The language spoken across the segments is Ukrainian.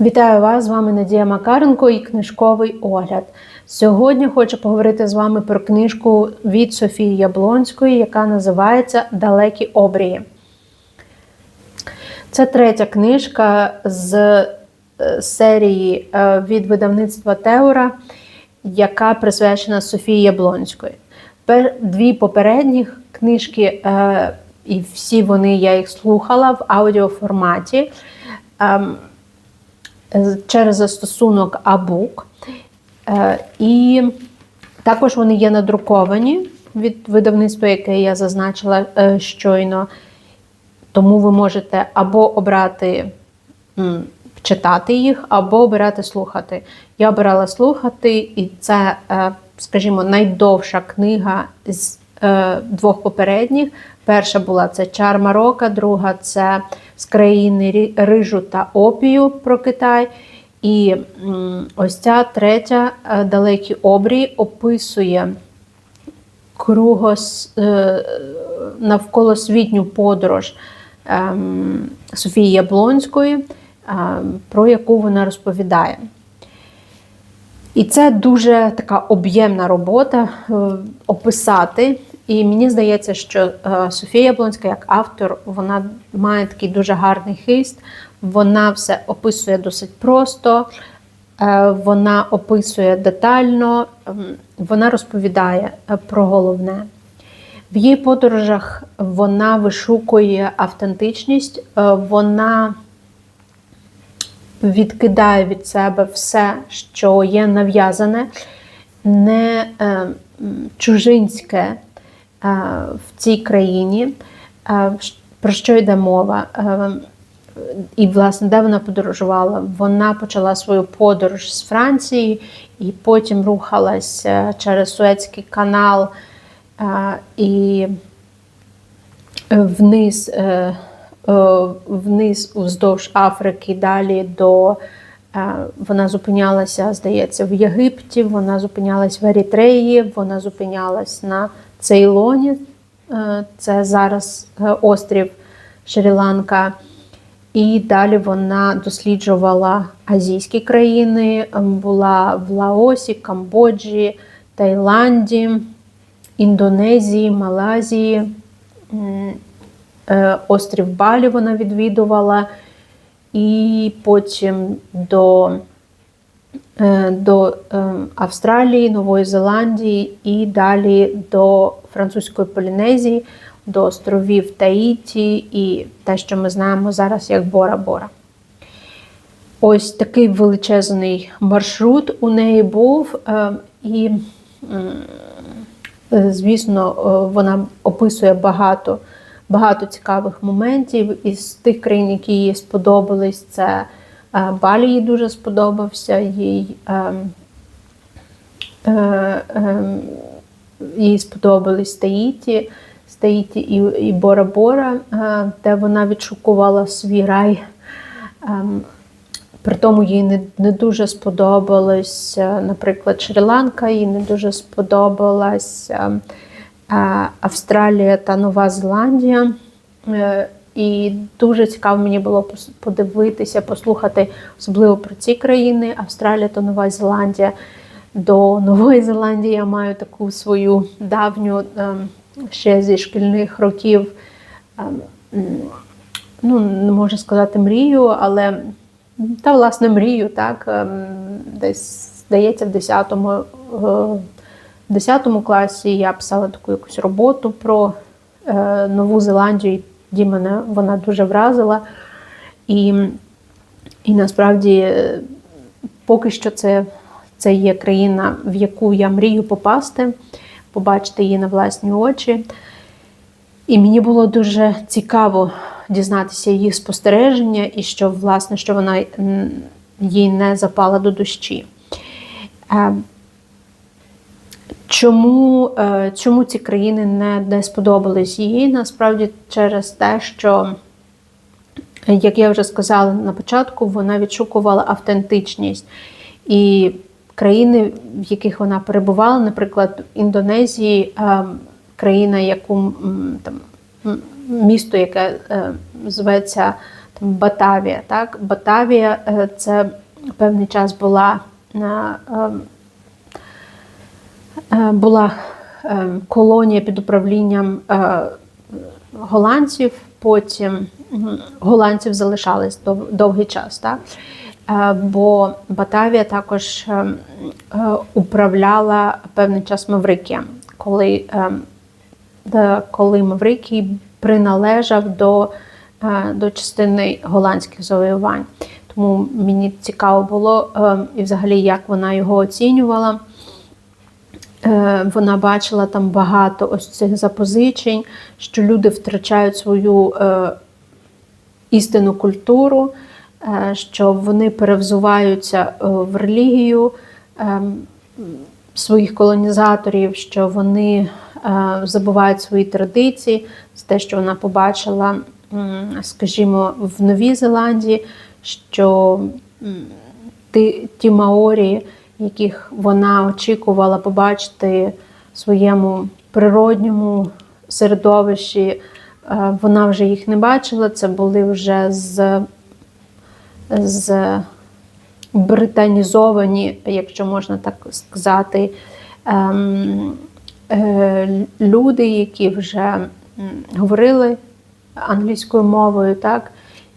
Вітаю вас! З вами Надія Макаренко і книжковий огляд. Сьогодні хочу поговорити з вами про книжку від Софії Яблонської, яка називається Далекі обрії. Це третя книжка з е, серії е, від видавництва Теора, яка присвячена Софії Яблонської. Дві попередніх книжки, е, і всі вони я їх слухала в аудіоформаті. Через застосунок Абук. Е, І також вони є надруковані від видавництва, яке я зазначила е, щойно. Тому ви можете або обрати читати їх, або обирати слухати. Я обирала слухати, і це, е, скажімо, найдовша книга з двох попередніх. Перша була це Чар Марока, друга це з країни рижу та опію про Китай. І ось ця третя е, далекі обрії описує кругос е, навколосвітню подорож ем, Софії Яблонської, ем, про яку вона розповідає. І це дуже така об'ємна робота е, описати. І мені здається, що е, Софія Яблонська, як автор, вона має такий дуже гарний хист. Вона все описує досить просто, е, вона описує детально, ем, вона розповідає е, про головне. В її подорожах вона вишукує автентичність, вона відкидає від себе все, що є нав'язане, не е, чужинське в цій країні. Про що йде мова? І, власне, де вона подорожувала? Вона почала свою подорож з Франції і потім рухалась е, через Суецький канал і вниз, е, вниз уздовж Африки, далі до. Вона зупинялася, здається, в Єгипті, вона зупинялась в Ерітреї, вона зупинялась на Цейлоні, е, це зараз е, острів Шрі-Ланка. І далі вона досліджувала азійські країни, була в Лаосі, Камбоджі, Таїланді, Індонезії, Малайзії, е, острів Балі вона відвідувала, і потім до, до е, Австралії, Нової Зеландії і далі до французької Полінезії, до островів Таїті і те, що ми знаємо зараз як Бора-Бора. Ось такий величезний маршрут у неї був, е, і, е, звісно, е, вона описує багато, багато цікавих моментів. Із тих країн, які їй сподобались, це е, Балі їй дуже сподобався. Їй, е, е, е, їй сподобались Таїті, Таїті і, і Бора-Бора, е, де вона відшукувала свій рай. Ем, при тому їй не, не дуже сподобалось, е, наприклад, Шрі-Ланка, їй не дуже сподобалась е, е, Австралія та Нова Зеландія. Е, І дуже цікаво мені було подивитися, послухати особливо про ці країни Австралія та Нова Зеландія. До Нової Зеландії я маю таку свою давню ем, ще зі шкільних років. ем, ну, не можу сказати мрію, але та власне мрію, так, ем, десь здається, в 10, е, в 10 класі я писала таку якусь роботу про е, Нову Зеландію, тоді мене вона дуже вразила. І, і насправді, е, поки що це, це є країна, в яку я мрію попасти, побачити її на власні очі. І мені було дуже цікаво дізнатися її спостереження, і що, власне, що вона їй не запала до душі. Чому, е, чому ці країни не, не сподобались їй? Насправді через те, що, як я вже сказала на початку, вона відшукувала автентичність. І країни, в яких вона перебувала, наприклад, в Індонезії, е, країна, яку там місто, яке е, зветься там, Батавія. Так? Батавія це певний час була е, була е, колонія під управлінням е, голландців, потім голландців залишались дов- довгий час. Так? Е, Бо Батавія також е, е, управляла певний час Маврикієм, коли, е, коли Маврикій приналежав до, е, до частини голландських завоювань. Тому мені цікаво було е, і взагалі, як вона його оцінювала. Е, Вона бачила там багато ось цих запозичень, що люди втрачають свою е, істинну культуру, е, що вони перевзуваються в релігію своїх колонізаторів, що вони забувають свої традиції, це те, що вона побачила, скажімо, в Новій Зеландії, що ті маорі, яких вона очікувала побачити в своєму природньому середовищі, е, вона вже їх не бачила. Це були вже з, з британізовані, якщо можна так сказати, ем, е, люди, які вже говорили англійською мовою, так,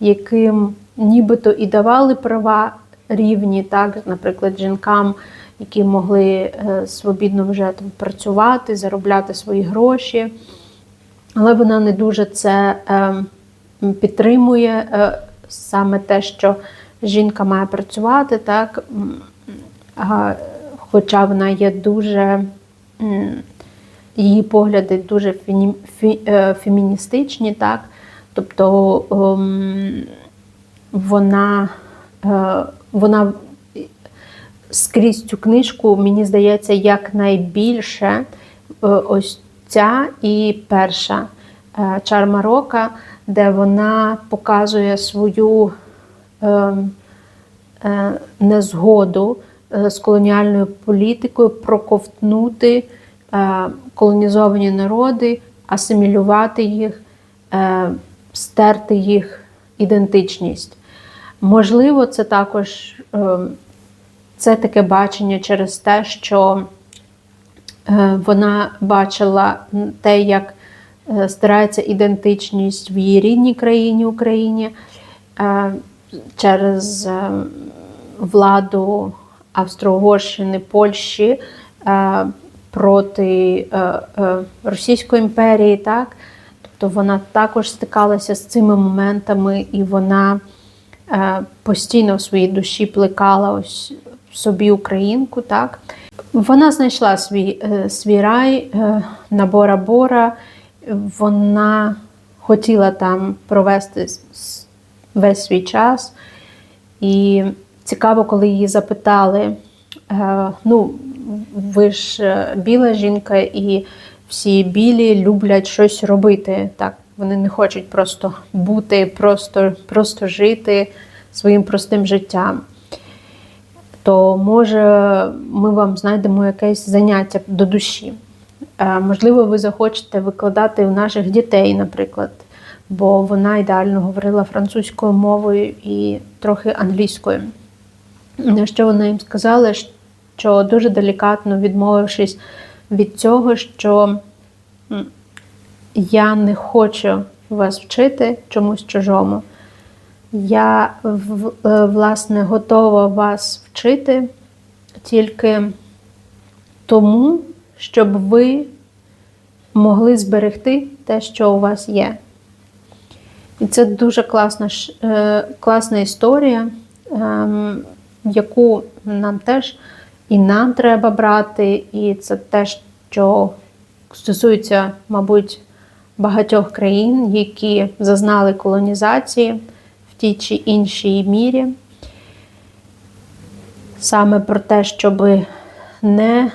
яким нібито і давали права рівні, так, наприклад, жінкам, які могли е, свобідно вже там працювати, заробляти свої гроші. Але вона не дуже це е, підтримує е, саме те, що жінка має працювати, так, хоча вона є дуже, її погляди дуже фі, е, феміністичні, так, тобто ем, вона, вона скрізь цю книжку, мені здається, якнайбільше е, ось ця і перша е, чар Марока, де вона показує свою е, е, незгоду е, з колоніальною політикою проковтнути е, колонізовані народи, асимілювати їх, е, стерти їх ідентичність. Можливо, це також е, це таке бачення через те, що е, вона бачила те, як е, стирається ідентичність в її рідній країні Україні е, через владу Австро-Угорщини, Польщі проти Російської імперії, так? Тобто вона також стикалася з цими моментами, і вона постійно в своїй душі плекала ось собі українку. Так? Вона знайшла свій, е, свій рай е, на Бора Бора. Вона хотіла там провести весь свій час. І цікаво, коли її запитали: е, ну, ви ж е, біла жінка, і всі білі люблять щось робити. Так, вони не хочуть просто бути, просто, просто жити своїм простим життям. То може ми вам знайдемо якесь заняття до душі. Е, Можливо, ви захочете викладати у наших дітей, наприклад, бо вона ідеально говорила французькою мовою і трохи англійською. На що вона їм сказала, що дуже делікатно відмовившись від цього, що я не хочу вас вчити чомусь чужому. Я е, власне готова вас вчити тільки тому, щоб ви могли зберегти те, що у вас є. І це дуже класна, е, класна історія, ем, яку нам теж і нам треба брати, і це те, що стосується, мабуть, багатьох країн, які зазнали колонізації в тій чи іншій мірі. Саме про те, щоб не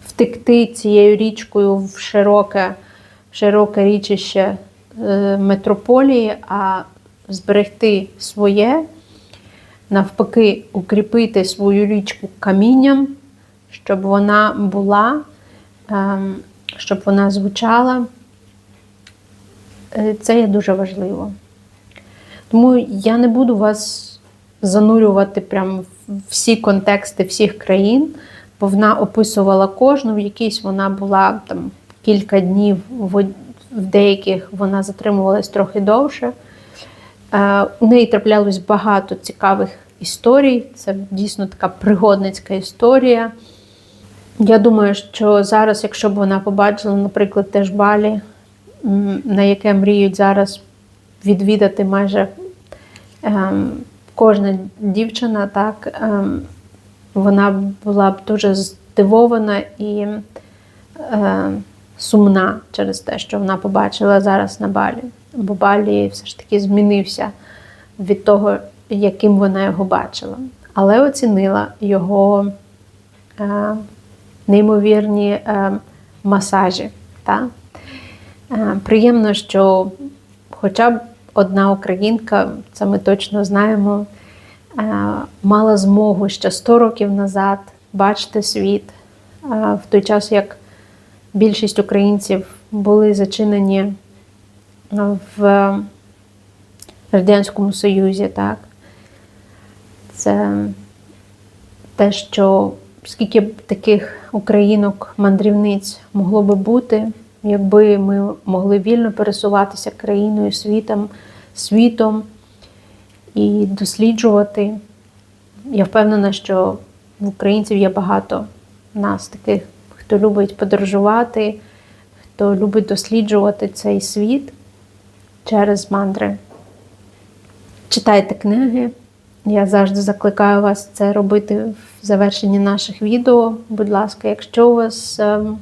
втекти цією річкою в широке, широке річище е, метрополії, а зберегти своє, навпаки, укріпити свою річку камінням, щоб вона була, ем, щоб вона звучала. Е, Це є дуже важливо. Тому я не буду вас занурювати прям всі контексти всіх країн, бо вона описувала кожну, в якійсь вона була там кілька днів, в деяких вона затримувалась трохи довше. Е, У неї траплялось багато цікавих історій. Це дійсно така пригодницька історія. Я думаю, що зараз, якщо б вона побачила, наприклад, теж Балі, на яке мріють зараз відвідати майже ем, кожна дівчина, так, ем, вона була б дуже здивована і е, сумна через те, що вона побачила зараз на Балі. Бо Балі все ж таки змінився від того, яким вона його бачила. Але оцінила його е, неймовірні е, масажі. Та? Е, приємно, що хоча б одна українка, це ми точно знаємо, е, мала змогу ще 100 років назад бачити світ, е, в той час як більшість українців були зачинені в Радянському Союзі. Так? Це те, що скільки б таких українок-мандрівниць могло би бути, якби ми могли вільно пересуватися країною, світом, світом і досліджувати. Я впевнена, що в українців є багато нас таких, хто любить подорожувати, хто любить досліджувати цей світ через мандри. Читайте книги. Я завжди закликаю вас це робити в завершенні наших відео. Будь ласка, якщо у вас ем,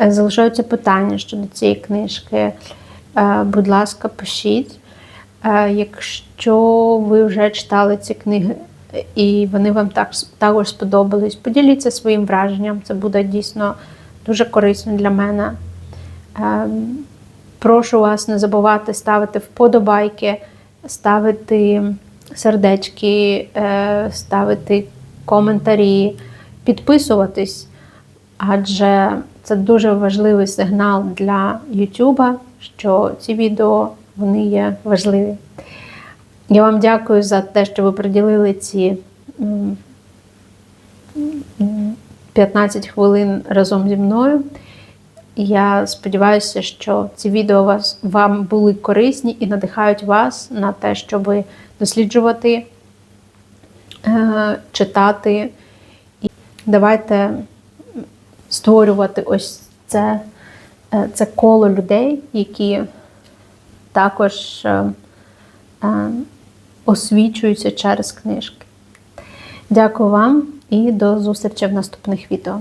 залишаються питання щодо цієї книжки, е, будь ласка, пишіть. Е, Якщо ви вже читали ці книги і вони вам так, також сподобались, поділіться своїм враженням. Це буде дійсно дуже корисно для мене. Прошу вас не забувати ставити вподобайки, ставити сердечки, е, ставити коментарі, підписуватись, адже це дуже важливий сигнал для YouTube, що ці відео вони є важливі. Я вам дякую за те, що ви приділили ці м, м, 15 хвилин разом зі мною. Я сподіваюся, що ці відео вас, вам були корисні і надихають вас на те, щоб досліджувати, е, читати. Давайте створювати ось це, е, це коло людей, які також е, е, освічуються через книжки. Дякую вам і до зустрічі в наступних відео.